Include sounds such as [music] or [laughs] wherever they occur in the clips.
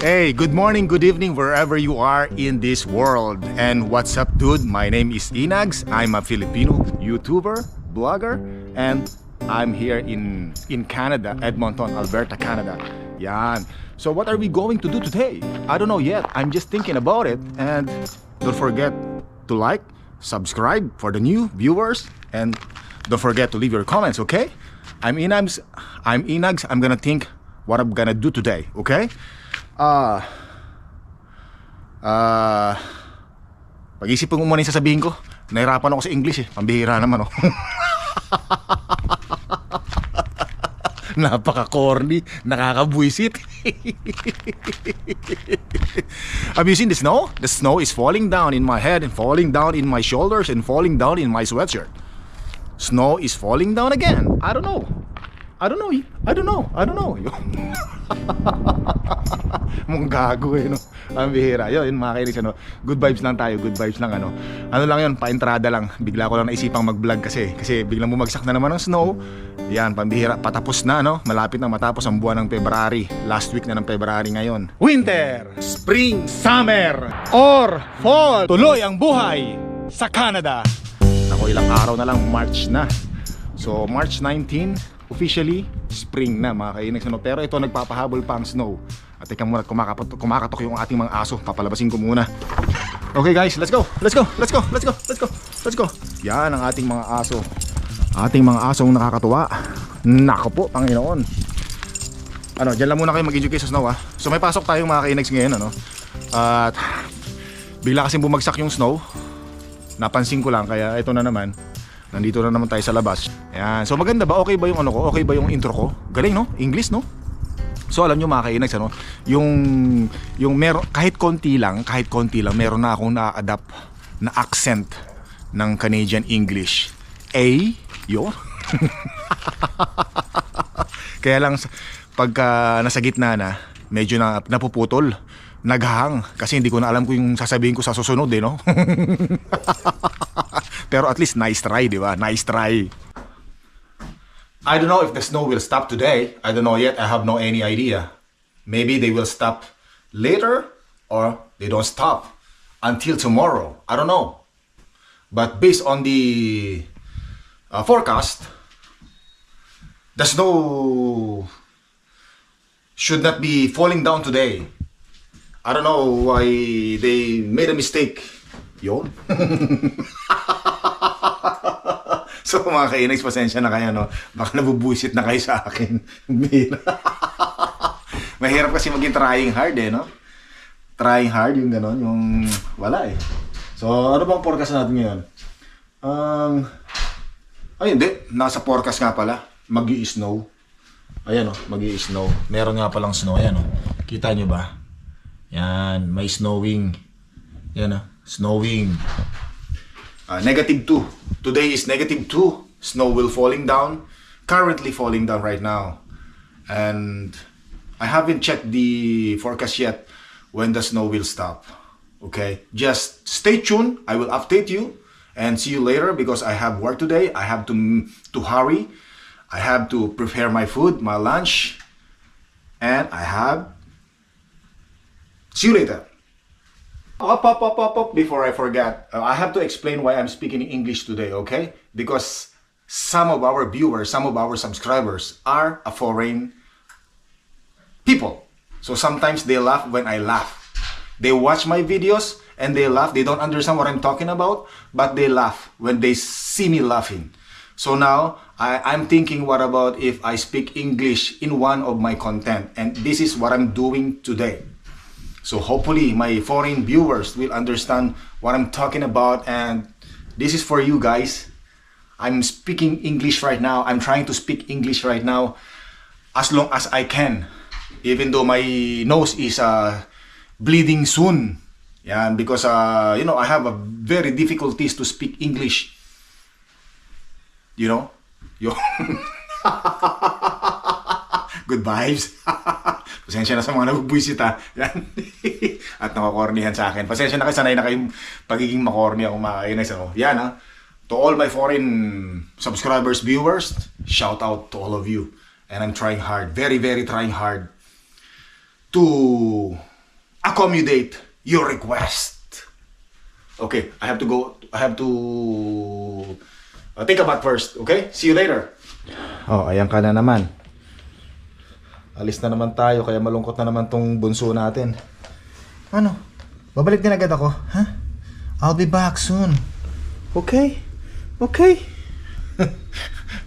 Hey, good morning, good evening, wherever you are in this world. And what's up, dude? My name is Inags. I'm a Filipino YouTuber, blogger, and I'm here in in Canada, Edmonton, Alberta, Canada. Yan. So what are we going to do today? I don't know yet. I'm just thinking about it. And don't forget to like, subscribe for the new viewers, and don't forget to leave your comments, okay? I'm Inags. I'm Inags. I'm gonna think what I'm gonna do today, okay? Ah. Ah. Pag-isip ko muna yung sasabihin ko. Nahirapan ako sa English eh. Pambihira naman oh. [laughs] Napaka-corny. Nakakabwisit. [laughs] You seen the snow? The snow is falling down in my head and falling down in my shoulders and falling down in my sweatshirt. Snow is falling down again. I don't know. I don't know. I don't know. I don't know. [laughs] Mong gago eh, no? Ang bihira. Yun, yun mga kainis, ano? Good vibes lang tayo, good vibes lang, ano? Ano lang yun, pa-entrada lang. Bigla ko lang naisipang mag-vlog kasi. Kasi biglang bumagsak na naman ng snow. Yan, pambihira. Patapos na, no? Malapit na matapos ang buwan ng February. Last week na ng February ngayon. Winter, Spring, Summer, or Fall. Tuloy ang buhay sa Canada. Ako ilang araw na lang, March na. So, March 19, officially, spring na mga kainis. Ano? Pero ito, nagpapahabol pa ang snow. At teka muna, kumakatok, kumakatok yung ating mga aso. Papalabasin ko muna. Okay guys, let's go! Let's go! Let's go! Let's go! Let's go! Let's go! Yan ang ating mga aso. Ating mga asong nakakatuwa. Nako po, Panginoon. Ano, dyan lang muna kayo mag-educate sa snow ha. So may pasok tayong mga kainags ngayon ano. At bigla kasing bumagsak yung snow. Napansin ko lang kaya ito na naman. Nandito na naman tayo sa labas. Ayan. So maganda ba? Okay ba yung ano ko? Okay ba yung intro ko? Galing no? English no? So alam nyo mga kainags ano, yung yung meron kahit konti lang, kahit konti lang meron na akong na-adapt na accent ng Canadian English. A, yo. [laughs] Kaya lang pagka nasa gitna na, medyo na napuputol, naghahang kasi hindi ko na alam kung yung sasabihin ko sa susunod eh, no? [laughs] Pero at least nice try, di ba? Nice try. I don't know if the snow will stop today. I don't know yet. I have no any idea. Maybe they will stop later or they don't stop until tomorrow. I don't know. But based on the uh, forecast, the snow should not be falling down today. I don't know why they made a mistake. Yun. [laughs] so mga kainags, pasensya na kayo, no? Baka nabubuisit na kayo sa akin. [laughs] [laughs] Mahirap kasi maging trying hard, eh, no? Trying hard, yung gano'n, yung wala, eh. So, ano bang forecast natin ngayon? Um, ay, hindi. Nasa forecast nga pala. mag snow Ayan, oh, mag snow Meron nga palang snow, ayan, oh. Kita nyo ba? Yan, may snowing. Yan, oh, snowing. Uh, negative 2. Today is negative 2. Snow will falling down. Currently falling down right now. And I haven't checked the forecast yet when the snow will stop. Okay? Just stay tuned. I will update you and see you later because I have work today. I have to to hurry. I have to prepare my food, my lunch, and I have See you later. Up, up, up, up, up, before I forget. Uh, I have to explain why I'm speaking English today, okay? Because some of our viewers, some of our subscribers are a foreign people. So sometimes they laugh when I laugh. They watch my videos and they laugh. They don't understand what I'm talking about, but they laugh when they see me laughing. So now I, I'm thinking, what about if I speak English in one of my content? And this is what I'm doing today. So hopefully my foreign viewers will understand what I'm talking about and this is for you guys. I'm speaking English right now. I'm trying to speak English right now as long as I can. Even though my nose is uh, bleeding soon. Yeah, because uh, you know I have a very difficulties to speak English. You know? Yo. [laughs] Good vibes. [laughs] Pasensya na sa mga nabubwisit ha. [laughs] Yan. At nakakornihan sa akin. Pasensya na kayo, sanay na kayong pagiging makorni ako makakainis ako. Yan ha. To all my foreign subscribers, viewers, shout out to all of you. And I'm trying hard, very, very trying hard to accommodate your request. Okay, I have to go, I have to uh, think about first, okay? See you later. Oh, ayan ka na naman. Alis na naman tayo, kaya malungkot na naman tong bunso natin. Ano? Babalik din agad ako, ha? I'll be back soon. Okay? Okay? [laughs]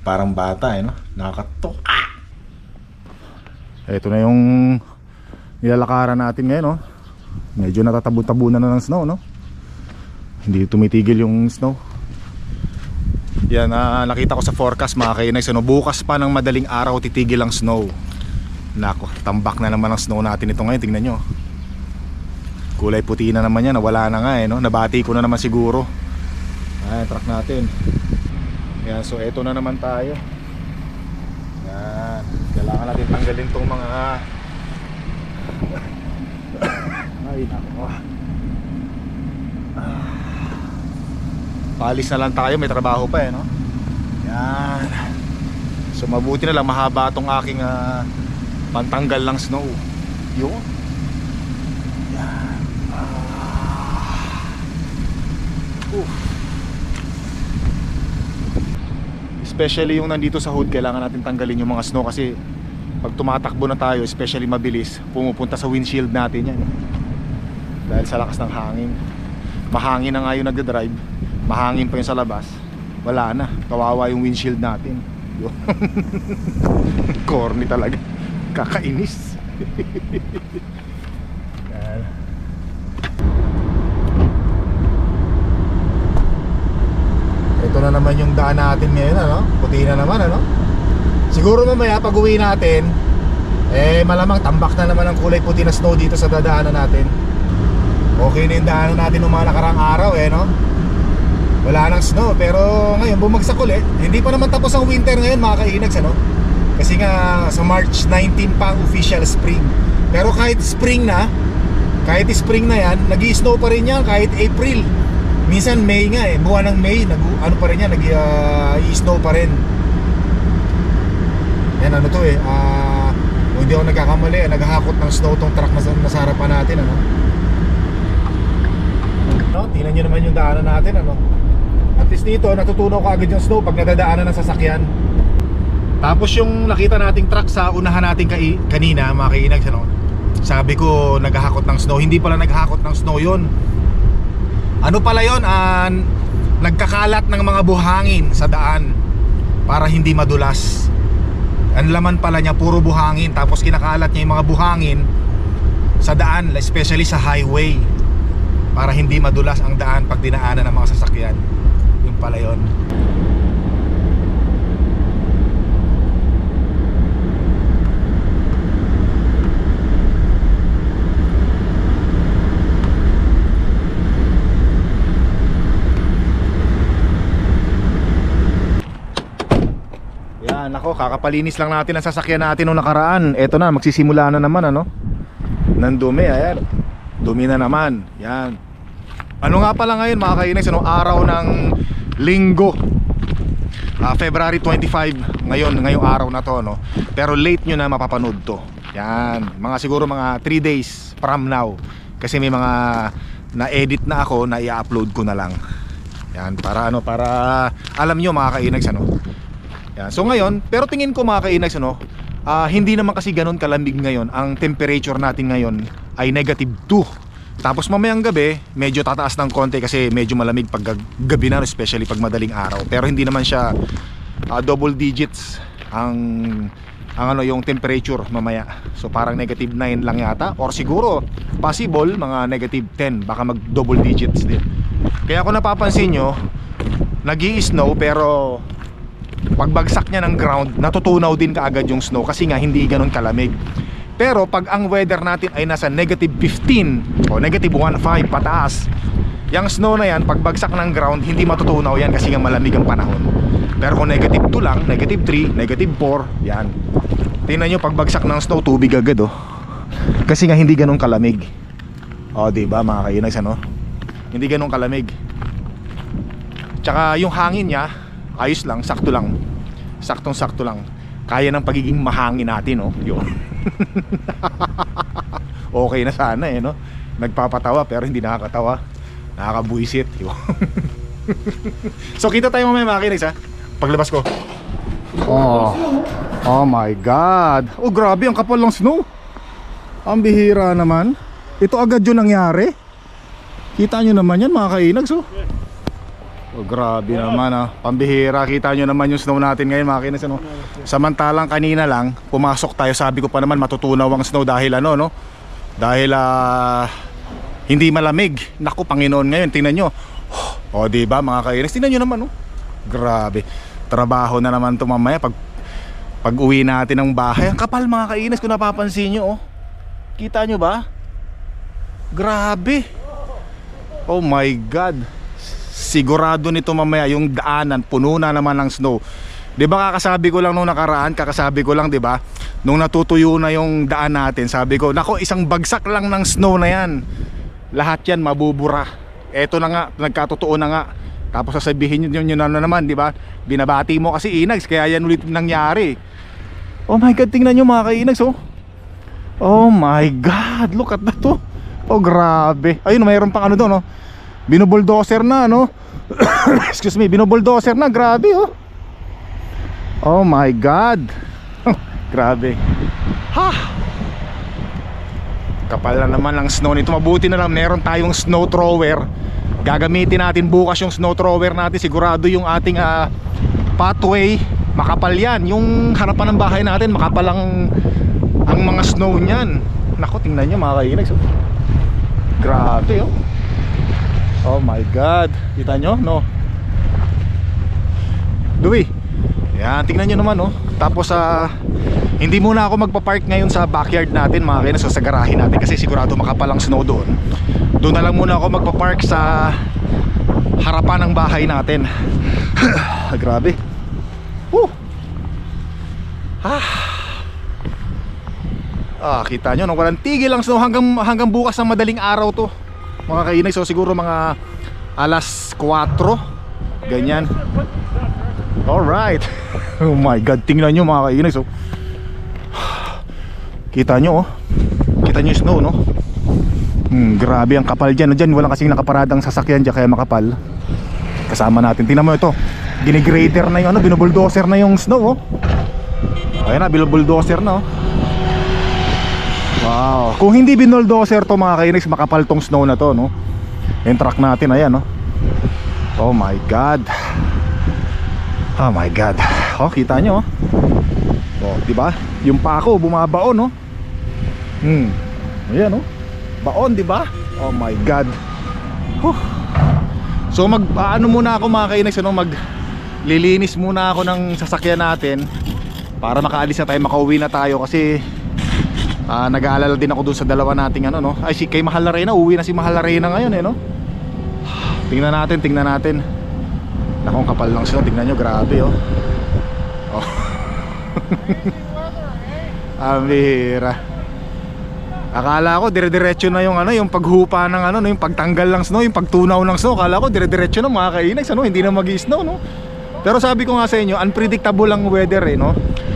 Parang bata eh, no? Nakakatok. Ah! Ito na yung nilalakaran natin ngayon, no? Medyo natatabu-tabunan na ng snow, no? Hindi tumitigil yung snow. Yan, ah, nakita ko sa forecast mga kainags, ano, bukas pa ng madaling araw titigil ang snow. Nako, tambak na naman ang snow natin ito ngayon, tingnan nyo. Kulay puti na naman yan, nawala na nga eh, no? Nabati ko na naman siguro. Ayan, truck natin. Yan, so eto na naman tayo. Yan, kailangan natin tanggalin tong mga... [coughs] Ay, nako. Paalis na lang tayo, may trabaho pa eh, no? Yan. So mabuti na lang mahaba tong aking ah, pantanggal ng snow. Yun. Yan. Ah. Oof. Especially yung nandito sa hood, kailangan natin tanggalin yung mga snow kasi pag tumatakbo na tayo, especially mabilis, pumupunta sa windshield natin yan. Dahil sa lakas ng hangin. Mahangin na nga yung nagdadrive, mahangin pa yung sa labas, wala na, kawawa yung windshield natin. [laughs] Corny talaga. Kakainis. [laughs] Ito na naman yung daan natin ngayon, ano? Puti na naman, ano? Siguro mamaya pag uwi natin, eh malamang tambak na naman ang kulay puti na snow dito sa dadaanan natin. Okay na yung daanan natin ng mga nakarang araw, eh, no? Wala nang snow, pero ngayon bumagsak ulit. Hindi pa naman tapos ang winter ngayon, mga kainags, ano? Kasi nga sa March 19 pa official spring. Pero kahit spring na, kahit spring na yan, nag snow pa rin yan kahit April. Minsan May nga eh, buwan ng May, nag ano pa rin yan, nag uh, snow pa rin. Yan ano to eh, ah, kung hindi ako nagkakamali, eh, naghahakot ng snow tong truck na sa, nasa harapan natin, ano? No, tingnan nyo naman yung daanan natin, ano? At least dito, natutunaw ka agad yung snow pag nadadaanan ng sasakyan. Tapos yung nakita nating truck sa unahan natin kai kanina, mga kainags, ano? Sabi ko, naghahakot ng snow. Hindi pala naghahakot ng snow yon. Ano pala yon? Ah, nagkakalat ng mga buhangin sa daan para hindi madulas. Ang laman pala niya, puro buhangin. Tapos kinakalat niya yung mga buhangin sa daan, especially sa highway. Para hindi madulas ang daan pag dinaanan ng mga sasakyan. Yung pala yon. Kakapalinis lang natin ang sasakyan natin nung nakaraan. Eto na, magsisimula na naman, ano? Nang dumi, ayan. Dumi na naman, yan. Ano nga pala ngayon, mga kainags, ano? Araw ng linggo. Ah, February 25, ngayon, ngayong araw na to, no? Pero late nyo na mapapanood to. Yan, mga siguro mga 3 days from now. Kasi may mga na-edit na ako na i-upload ko na lang. Yan, para ano, para alam nyo mga kainags, ano? Yan. So ngayon, pero tingin ko mga kainags ano, ah, hindi naman kasi ganun kalamig ngayon. Ang temperature natin ngayon ay negative 2. Tapos mamayang gabi, medyo tataas ng konti kasi medyo malamig pag gabi na, especially pag madaling araw. Pero hindi naman siya ah, double digits ang ang ano yung temperature mamaya. So parang negative 9 lang yata or siguro possible mga negative 10, baka mag double digits din. Kaya kung napapansin nyo, nag snow pero pagbagsak niya ng ground, natutunaw din kaagad yung snow kasi nga hindi ganun kalamig. Pero pag ang weather natin ay nasa negative 15 o negative 1.5 pataas, yung snow na yan, pagbagsak ng ground, hindi matutunaw yan kasi nga malamig ang panahon. Pero kung negative 2 lang, negative 3, negative 4, yan. Tingnan nyo, pagbagsak ng snow, tubig agad oh. Kasi nga hindi ganun kalamig. O, oh, diba mga kainags ano? Hindi ganun kalamig. Tsaka yung hangin niya, ayos lang, sakto lang. Saktong sakto lang. kaya ng pagiging mahangin natin, no? Yun. [laughs] okay na sana eh, no? Nagpapatawa pero hindi nakakatawa. Nakakabuisit. [laughs] Yun. so kita tayo mamaya mga kinags ha. Paglabas ko. Oh. Oh my God. Oh grabe, ang kapal ng snow. Ang bihira naman. Ito agad yun nangyari. Kita nyo naman yan mga kainags oh. Oh, grabe naman ah. Pambihira, kita nyo naman yung snow natin ngayon mga kinags ano. Samantalang kanina lang, pumasok tayo, sabi ko pa naman matutunaw ang snow dahil ano no. Dahil ah hindi malamig. Naku, Panginoon ngayon, tingnan nyo. O, di ba mga kainags? Tingnan nyo naman oh. Grabe. Trabaho na naman to mamaya pag pag uwi natin ng bahay. Ang kapal mga kainis kung napapansin nyo oh. Kita nyo ba? Grabe. Oh my God. Sigurado nito mamaya yung daanan puno na naman ng snow. 'Di ba kakasabi ko lang nung nakaraan, kakasabi ko lang 'di ba? Nung natutuyo na yung daan natin, sabi ko, nako isang bagsak lang ng snow na 'yan. Lahat 'yan mabubura. Eto na nga, nagkatotoo na nga. Tapos sasabihin niyo yun na naman, 'di ba? Binabati mo kasi Inags, kaya yan ulit nangyari. Oh my god, tingnan niyo mga kainags oh. Oh my god, look at that oh. Oh grabe. Ayun, mayroon pang ano doon oh. Binubuldozer na no. [coughs] Excuse me, binubuldozer na, grabe oh. Oh my god. [laughs] grabe. Ha. Kapal na naman ng snow nito. Mabuti na lang meron tayong snow thrower. Gagamitin natin bukas yung snow thrower natin. Sigurado yung ating ah, pathway makapal yan. Yung harapan ng bahay natin makapal ang ang mga snow niyan. Nako, tingnan niyo mga kainags. Oh. Grabe oh. Oh my god. Kita nyo? No. Dewey. Yan, tingnan nyo naman oh. Tapos sa hindi muna ako magpa-park ngayon sa backyard natin mga kainas sa garahe natin kasi sigurado makapalang snow doon. Doon na lang muna ako magpa-park sa harapan ng bahay natin. [sighs] Grabe. Woo. Ah. Ah, kita nyo, no? walang tigil ang snow hanggang, hanggang bukas ng madaling araw to. Mga kainay, so siguro mga alas 4. Ganyan. Alright. [laughs] Oh my God, tingnan nyo mga kainay. So, kita nyo, oh. Kita nyo snow, no? Hmm, grabe ang kapal dyan. Dyan, walang kasing nakaparadang sasakyan dyan, kaya makapal. Kasama natin. Tingnan mo ito. Ginigrader na yung ano, binubuldozer na yung snow, oh. Ayan na, binubuldozer na, oh. Wow. Kung hindi binuldozer to mga kainex, makapal tong snow na to, no? Yung truck natin, ayan, no? Oh my God. Oh my God. Oh, kita nyo, oh. Oh, di ba? Yung pako bumabaon, no? Hmm. Ayan, no? Baon, di ba? Oh my God. Huh. So mag ano muna ako mga kainex, ano, mag lilinis muna ako ng sasakyan natin para makaalis na tayo, makauwi na tayo kasi Ah, nag-aalala din ako dun sa dalawa nating ano no. Ay si kay Mahal Arena, uwi na si Mahal Arena ngayon eh no. Tingnan natin, tingnan natin. Nakong kapal lang sila, tingnan nyo, grabe oh. Oh. [laughs] Amira. Akala ko dire-diretso na yung ano, yung paghupa ng ano, no, yung pagtanggal ng snow, yung pagtunaw ng snow. Akala ko dire-diretso na mga kainags, ano, hindi na magi-snow, no. Pero sabi ko nga sa inyo, unpredictable ang weather eh, no.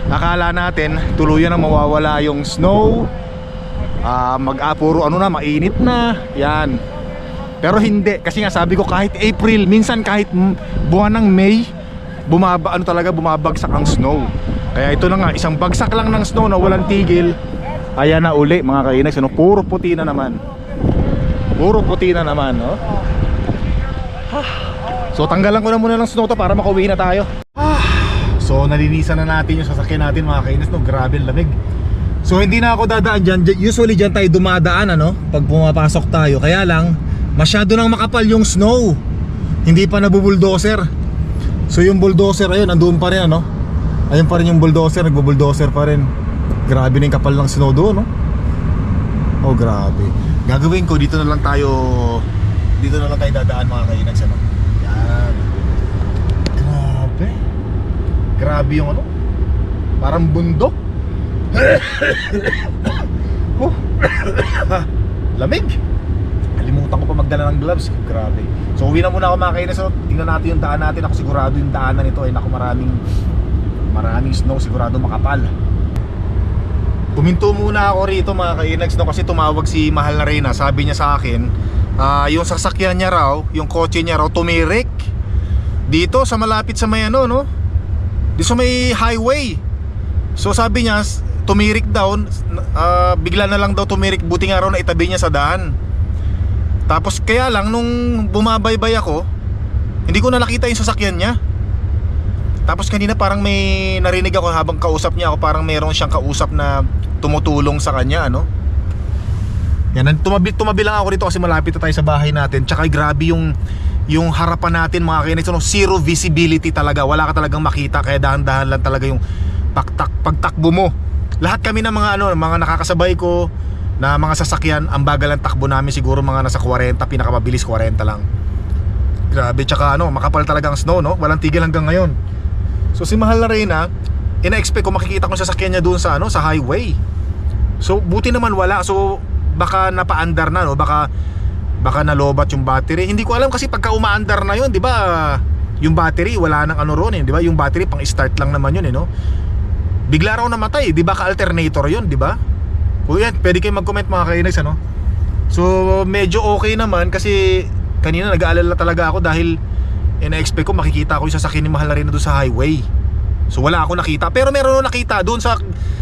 Akala natin tuluyan na mawawala yung snow. Ah, mag-apuro ano na, mainit na. Yan. Pero hindi kasi nga sabi ko kahit April, minsan kahit buwan ng May, bumaba ano talaga bumabagsak ang snow. Kaya ito na nga, isang bagsak lang ng snow na walang tigil. Ayan na uli mga kainags, ano, puro puti na naman. Puro puti na naman, no? So tanggalan ko na muna ng snow to para makauwi na tayo. So nalinisan na natin yung sasakyan natin mga kainis, no? Grabe lamig. So hindi na ako dadaan dyan. Dy- Usually dyan tayo dumadaan ano, pag pumapasok tayo. Kaya lang, masyado nang makapal yung snow. Hindi pa nabubuldoser. So yung bulldozer ayun, andun pa rin ano. Ayun pa rin yung bulldozer, nagbo-bulldozer pa rin. Grabe na kapal ng snow doon, no? Oh, grabe. Gagawin ko, dito na lang tayo, dito na lang tayo dadaan mga kainags, ano? Yan. Grabe. Grabe yung ano? Parang bundok. [coughs] oh. [coughs] Lamig. Kalimutan ko pa magdala ng gloves. Grabe. So uwi na muna ako mga kainis. So, tingnan natin yung daan natin. Ako sigurado yung daanan nito ay naku maraming maraming snow, sigurado makapal. Puminto muna ako rito mga kainags no kasi tumawag si Mahal na Reyna. Sabi niya sa akin, ah, yung sasakyan niya raw, yung kotse niya raw tumirik. Dito sa malapit sa may ano no. Dito sa may highway. So sabi niya, tumirik daw, ah, bigla na lang daw tumirik, buti nga raw na itabi niya sa daan. Tapos kaya lang nung bumabaybay ako, hindi ko na nakita yung sasakyan niya. Tapos kanina parang may narinig ako habang kausap niya ako parang mayroon siyang kausap na tumutulong sa kanya ano. Yan, tumabi, tumabi lang ako dito kasi malapit na tayo sa bahay natin. Tsaka grabe yung yung harapan natin mga kainis, no? zero visibility talaga. Wala ka talagang makita kaya dahan-dahan lang talaga yung pagtak pagtakbo mo. Lahat kami ng mga ano, mga nakakasabay ko na mga sasakyan, ang bagal ng takbo namin siguro mga nasa 40, pinakamabilis 40 lang. Grabe, tsaka ano, makapal talaga ang snow, no? Walang tigil hanggang ngayon. So si Mahal na Reyna, ina-expect ko makikita ko sasakyan niya doon sa ano, sa highway. So buti naman wala. So baka napaandar na no, baka baka nalobat yung battery. Hindi ko alam kasi pagka umaandar na yun, 'di ba? Yung battery wala nang ano ron eh, 'di ba? Yung battery pang start lang naman yun eh, no? Bigla raw namatay, 'di ba? Ka-alternator yun, 'di ba? Kuya, pwede kayo mag-comment mga kainis ano? So medyo okay naman kasi kanina nag-aalala talaga ako dahil ina-expect ko makikita ko yung sasakyan ni Mahal na rin doon sa highway. So wala ako nakita. Pero meron nakita doon sa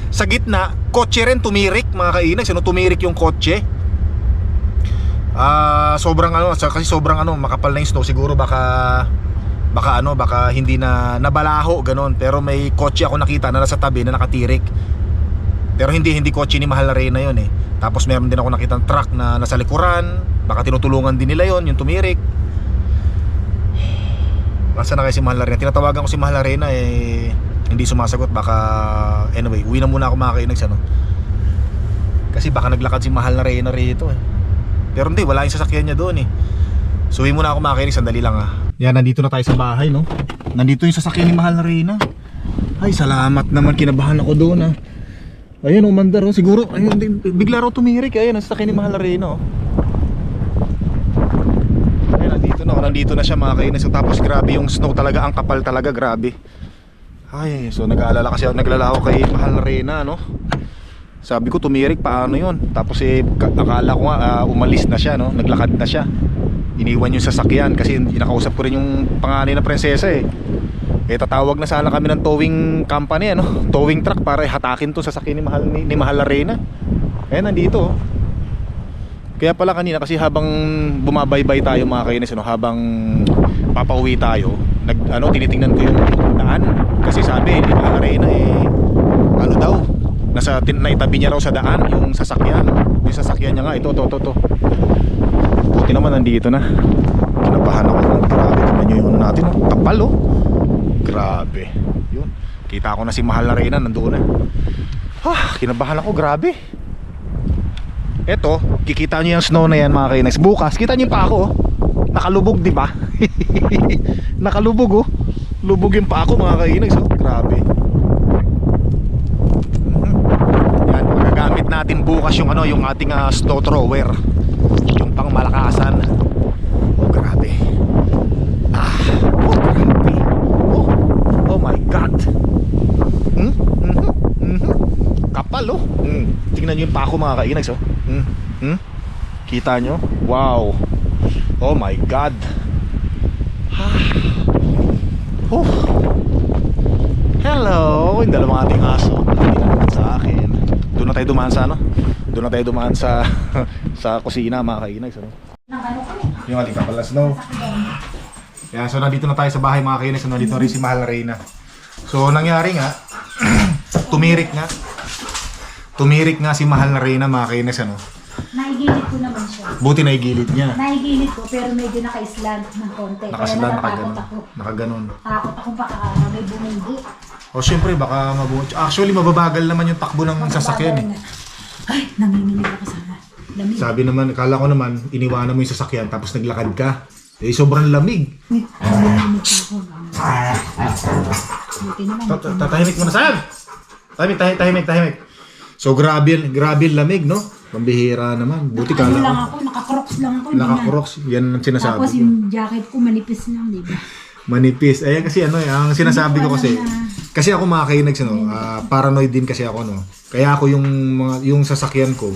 sa gitna, kotse rin tumirik mga kainis. Ano, tumirik yung kotse. Ah, sobrang ano, kasi sobrang ano, makapal na yung snow. Siguro baka baka ano, baka hindi na nabalaho ganon. Pero may kotse ako nakita na nasa tabi na nakatirik. Pero hindi hindi kotse ni Mahal na Reyna yun eh. Tapos meron din ako nakita truck na nasa likuran. Baka tinutulungan din nila yon yung tumirik. Masa na kayo si Mahal na Reyna? Tinatawagan ko si Mahal na Reyna eh hindi sumasagot baka anyway uwi na muna ako mga kainags ano kasi baka naglakad si Mahal na Reyna rito eh pero hindi wala yung sasakyan niya doon eh so muna ako mga kainags sandali lang ah yan nandito na tayo sa bahay no nandito yung sasakyan ni Mahal na Reyna ay salamat naman kinabahan ako doon ah Ayan, umandar oh. Siguro, ayun, bigla raw tumirik. Ayun, nasa takin ni Mahal na Reyna oh. Ayun, nandito na. oh. Nandito na siya mga kainis. So, tapos grabe yung snow talaga. Ang kapal talaga, grabe. Ay, so nag-aalala kasi ako, naglala ako kay Mahal na Reyna, no? Sabi ko, tumirik, paano yon Tapos eh, ka- akala ko nga, ah, umalis na siya, no? Naglakad na siya. Iniwan yung sasakyan kasi nakausap ko rin yung panganay na prinsesa eh. Eh tatawag na sana kami ng towing company ano, [laughs] towing truck para hatakin to sa sasakyan ni Mahal ni, ni Mahal Arena. Eh nandito. oh. Kaya pala kanina kasi habang bumabaybay tayo mga kainis ano, habang papauwi tayo, nag ano tinitingnan ko yung daan kasi sabi ni Mahal Arena nasa naitabi niya raw sa daan yung sasakyan. Yung sasakyan niya nga ito to to to. Buti naman nandito na. Kinabahan ako. Grabe tingnan niyo yung ano natin oh. Kapal oh. Grabe. Yun. Kita ko na si Mahal na Reyna nandoon na. Ah, kinabahan ako, grabe. Eto, kikita niyo yung snow na yan mga kainex. Bukas, kita niyo pa ako. oh. Nakalubog, di ba? [laughs] Nakalubog oh. Lubog yung pa ako mga kainex oh. Grabe. Mhm. Yan, magagamit natin bukas yung ano, yung ating ah, snow thrower. Yung pang malakasan. Oh, grabe. Ah, oh, grabe. Oh, oh my God. Hmm? Mhm. Mhm. Kapal oh. Hmm. Tingnan niyo yung pako mga kainags oh. Hmm. Hmm? Kita nyo? Wow. Oh my God. Ah. Oh. Hello. Yung dalawang ating aso. Sa akin. Doon na tayo dumaan sa ano? Doon na tayo dumaan sa [laughs] sa kusina mga kainags ano? Yung ating kapalas no. Kaya so nandito na tayo sa bahay mga kainis, nandito rin si Mahal na Reyna. So nangyari nga, [clears throat] tumirik nga. Tumirik nga si Mahal na Reyna mga kainis ano. Naigilid ko naman siya. Buti na igilid niya. Naigilid ko pero medyo naka-island ng konti. Natatakot nakaganon. Nakaganon. Takot ako baka may bumindi. O syempre baka mabuo. Actually mababagal naman yung takbo ng sasakyan eh. Ay, nanginginig ako sa lamig. Sabi naman, kala ko naman, iniwanan mo yung sasakyan tapos naglakad ka. Eh sobrang lamig. Nanginginig ako. Buti naman. Ta- ta- Tatahimik mo na saan? Tahimik, tahimik, tahimik, tahimik. So grabe, grabe yung lamig, no? Pambihira naman. Buti Ano kala lang ko. ako, naka-crocs lang ako. hindi na- Naka-crocs, yan ang sinasabi Tapos ko. yung jacket ko manipis lang, di ba? Manipis. Ayan kasi ano eh, ang sinasabi ko kasi, kasi ako mga kainags, ano, ah, paranoid din kasi ako, no. Kaya ako yung mga, yung sasakyan ko,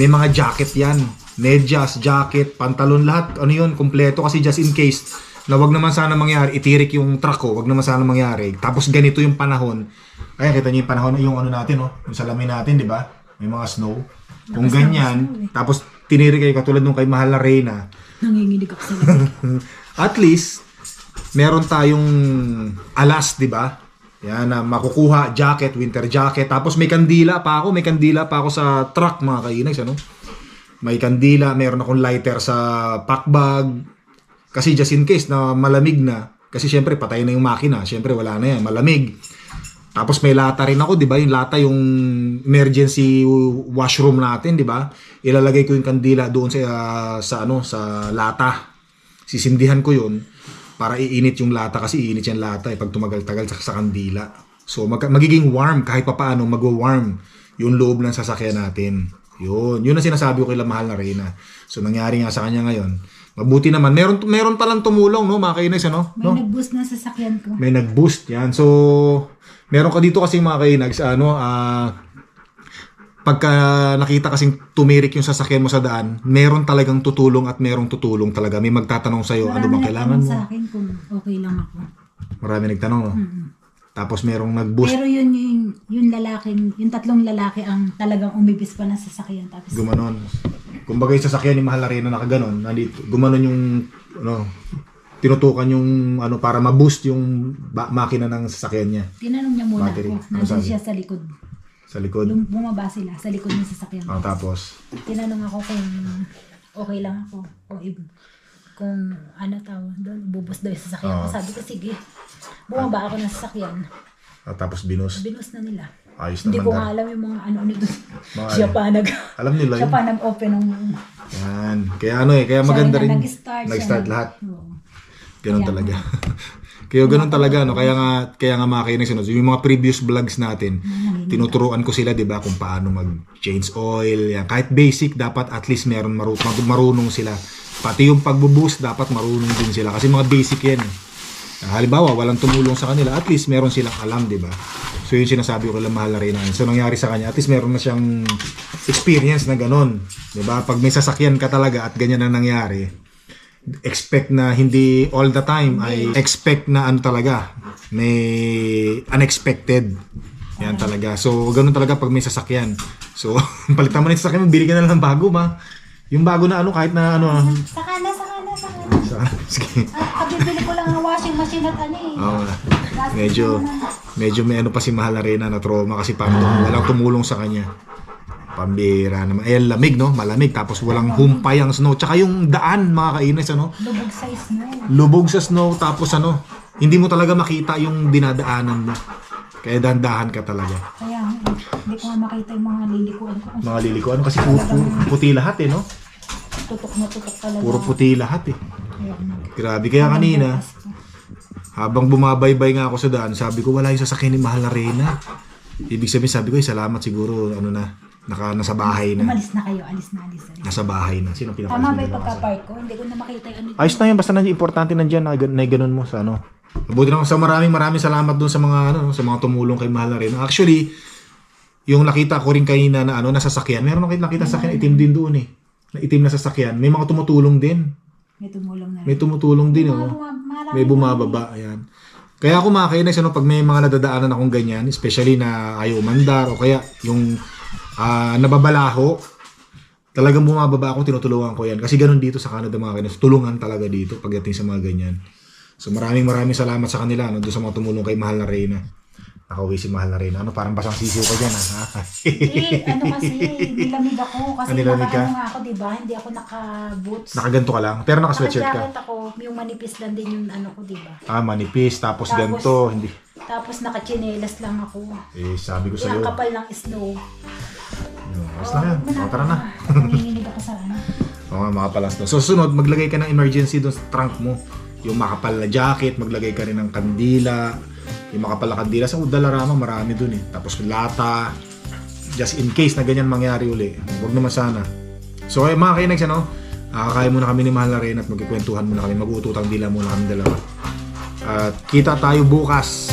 may mga jacket yan. Medyas, jacket, pantalon, lahat. Ano yun, kumpleto kasi just in case na wag naman sana mangyari, itirik yung truck ko, wag naman sana mangyari. Tapos ganito yung panahon. Kaya kita niyo yung panahon, yung ano natin, no? Yung salamin natin, di ba? May mga snow. Kung ganyan, tapos tinirik kayo katulad nung kay Mahal na Reyna, Nanginginig ako sa lamig. [laughs] at least meron tayong alas, 'di ba? Yan na makukuha jacket, winter jacket. Tapos may kandila pa ako, may kandila pa ako sa truck mga kainags, ano? May kandila, meron akong lighter sa pack bag. Kasi just in case na malamig na, kasi syempre patay na yung makina, syempre wala na yan, malamig. Tapos may lata rin ako, 'di ba? Yung lata yung emergency washroom natin, 'di ba? Ilalagay ko yung kandila doon sa ah, sa ano, sa lata. Sisindihan ko 'yun para iinit yung lata kasi iinit yung lata eh pag tumagal-tagal sa, sa kandila. So mag- magiging warm kahit papaano magwa-warm yung loob ng sasakyan natin. Yun, yun ang sinasabi ko kay Mahal na Reyna. So nangyari nga sa kanya ngayon. Mabuti naman. Meron meron palang tumulong no, mga kainis ano? May No? nag-boost na sa sasakyan ko. may nag-boost yan. So, meron ka dito kasi mga kainags, ano, ah, pagka nakita kasing tumirik yung sasakyan mo sa daan, meron talagang tutulong at merong tutulong talaga. May magtatanong sa'yo, ano bang kailangan mo? sa akin kung okay lang ako. Marami nagtanong, no? Tapos merong nag-boost, Pero yun yung, yung lalaking, yung tatlong lalaki ang talagang umibis pa ng sasakyan. Tapos gumanon. Kumbaga yung sasakyan ni Mahal na rin na nakaganon, nandito, gumanon yung, ano, tinutukan yung, ano, para ma-boost yung ba- makina ng sasakyan niya tinanong niya muna Battery. ako. Ano Nandun sabi? siya sa likod. Sa likod. Lum- bumaba sila sa likod ng sasakyan. Ah, tapos, Tinanong ako kung okay lang ako. Kung, i- kung ano tawag doon, bubos daw yung sasakyan ko. Oo. Sabi ko, sige. Bumaba ako ng sasakyan. ah, tapos binus. Binus na nila. Ayos Hindi naman ko dahil- nga alam yung mga ano-ano doon. Mga [laughs] Siya ano. pa nag... Alam nila Siya yun. pa nag-open ng... Yan. Kaya ano eh, kaya maganda siya rin. na Nag-start. siya Nag-start na- lahat. Oo. Ganun Kaya talaga. [laughs] kaya ganun talaga, no? Kaya nga, kaya nga kainis, no? yung mga previous vlogs natin, tinuturuan ko sila, di ba, kung paano mag-change oil. Yan. Kahit basic, dapat at least meron maru- mag- marunong sila. Pati yung pagbo-boost, dapat marunong din sila. Kasi mga basic yan. eh. Halimbawa, walang tumulong sa kanila, at least meron silang alam, di ba? So yun sinasabi ko lang mahal na rin namin. So nangyari sa kanya, at least meron na siyang experience na ganun. Di ba? Pag may sasakyan ka talaga at ganyan ang nangyari, expect na hindi all the time ay expect na ano talaga, may unexpected. Yan talaga. So ganun talaga pag may sasakyan. So [laughs] palitan mo na yung sasakyan bili ka na lang ng bago ma. Yung bago na ano, kahit na ano, Saka na, saka na, saka na. sa, [laughs] sige. Ah, kabibili ko lang ng washing machine at ano eh. Plastic medyo medyo may ano pa si Mahal Arena na trauma kasi parang tum- walang tumulong sa kanya. Pambira naman. Ayan, lamig, no? Malamig. Tapos walang humpay ang snow. Tsaka yung daan, mga kainis, ano? Lubog sa snow. Lubog sa snow. Tapos ano, hindi mo talaga makita yung dinadaanan mo. Kaya dandahan ka talaga. Kaya eh, hindi ko nga makita yung mga lilikuan ko. Mga liliko. Ano kasi pu- pu- puti lahat eh, no? Tutok na tutok talaga. Puro puti lahat eh. Grabe. Kaya kanina, habang bumabaybay nga ako sa daan, sabi ko wala yung sasakyan ni Mahal na Reyna. Ibig sabihin, sabi ko, "Ay, salamat siguro, ano na, naka, nasa bahay na. Umalis na kayo, alis na, alis, alis. Nasa bahay na. Sino pinapalis Tama ba yung pagka-park ko? Hindi ko na makita yung ano. Ayos na yun, basta nandiyan, importante nandiyan na, na ganun mo sa ano. Mabuti naman sa maraming maraming salamat dun sa mga ano, sa mga tumulong kay Mahal na rin. Actually, yung nakita ko rin kanina na ano, nasa sasakyan. Meron akong nakita sa sasakyan, itim din doon eh. Na itim na sasakyan. May mga tumutulong din. May tumulong na rin. May tumutulong din, oh. May bumababa, ayan. Kaya ako mga kainis, ano, pag may mga nadadaanan akong ganyan, especially na ayaw umandar o kaya yung ah, nababalaho, talagang bumababa ako, tinutulungan ko yan. Kasi ganun dito sa Canada mga kainis, tulungan talaga dito pagdating sa mga ganyan. So maraming maraming salamat sa kanila, no, doon sa mga tumulong kay Mahal na Reyna. Nakauwi si Mahal na Reyna. Ano, parang basang sisiw ka dyan, ha? Eh, ano kasi, nilamig ako. Kasi Ah, nilamig ka? naka, ano nga ako, di ba? Hindi ako naka-boots. Nakaganto ka lang, pero naka-sweatshirt ka. Naka-jacket ako, yung manipis lang din yung ano ko, di ba? Ah, manipis, tapos, Tapos- ganto, hindi. Tapos naka-chinelas lang ako. Eh, sabi ko Yung sa'yo. kapal ng snow. Ayos na yan. O, tara na. [laughs] Nanginginig ako sa ano. [laughs] Oo nga, makapalas to. So, sunod, maglagay ka ng emergency doon sa trunk mo. Yung makapal na jacket, maglagay ka rin ng kandila. Yung makapal na kandila. Sa Udalarama, marami doon eh. Tapos lata. Just in case na ganyan mangyari uli. Huwag naman sana. So, eh, mga kainags, ano? Nakakain muna kami ni Mahal na rin at magkikwentuhan muna kami. Mag-uututang dila muna kami dalawa. At kita tayo bukas